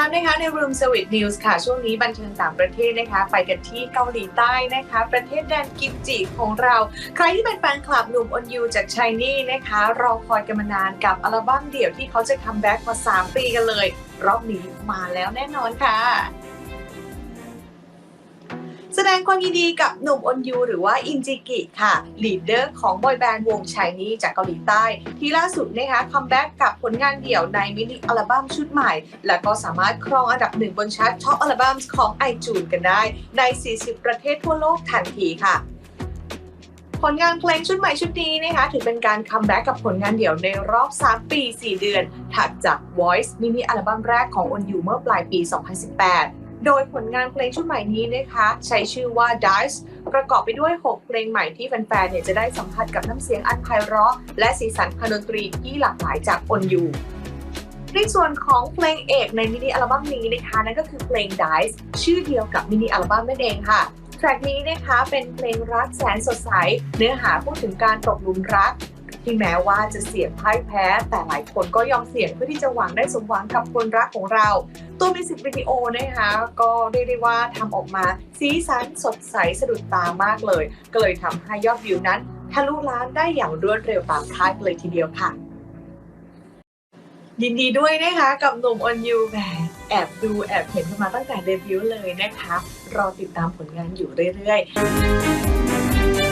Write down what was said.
ามนะคะใน Room Service News ค่ะ ช่วงนี้บันเทิงต่างประเทศนะคะ ไปกันที่เกาหลีใต้นะคะ ประเทศแดนกิมจิของเรา ใครที่เป็นแฟนคลับหนุ่มอนยูจากชายนี่นะคะ รอคอยกันมานานกับอัลบั้มเดี่ยวที่เขาจะคัมแบ็กมา 3 ปีกันเลย รอบนี้มาแล้วแน่นอนค่ะ ดงความยินดีกับหนุ่มอนยูหรือว่าอินจิกิค่ะลีดเดอร์ของบอยแบนด์วงชายนี่จากเกาหลีใต้ ที่ล่าสุดนะคะคัมแบ็กกับผลงานเดี่ยวในมินิอัลบั้มชุดใหม่ และก็สามารถครองอันดับหนึ่งบนชาร์ตท็อปอัลบั้มของไอจูนกันได้ใน 40 ประเทศทั่วโลกทันทีค่ะผลงานเพลงชุดใหม่ชุดนี้นะคะถือเป็นการคัมแบ็กกับผลงานเดี่ยวในรอบ 3 ปี 4 เดือน ถัดจาก Voice มินิอัลบั้มแรกของอนยูเมื่อปลายปี 2018 โดยผลงานเพลงชุดใหม่นี้นะคะ ใช้ชื่อว่า Dice ประกอบไปด้วย 6 เพลงใหม่ที่แฟนๆเนี่ยจะได้สัมผัสกับน้ำเสียงอันไพเราะ และสีสันทางดนตรีที่หลากหลายจากอนยูในส่วนของเพลงเอกในมินิอัลบั้มนี้นะคะนั่นก็คือเพลง Dice ชื่อเดียวกับมินิอัลบั้มนั่นเองค่ะแทร็กนี้นะคะเป็นเพลงรักแสนสดใส เนื้อหาพูดถึงการตกหลุมรัก ที่แม้ว่าจะเสี่ยงพ่ายแพ้ แต่หลายคนก็ยอมเสี่ยงเพื่อที่จะหวังได้สมหวังกับคนรักของเรา ตัวมิวสิกวิดีโอนะคะก็เรียกได้ว่าทำออกมาสีสันสดใสสะดุดตามากเลย ก็เลยทำให้ยอดวิวนั้นทะลุล้านได้อย่างรวดเร็วตามคาดเลยทีเดียวค่ะ ยินดีด้วยนะคะกับหนุ่มออนยูแหมแอบดูแอบเห็นกันมาตั้งแต่เดบิวต์เลยนะคะ รอติดตามผลงานอยู่เรื่อยๆ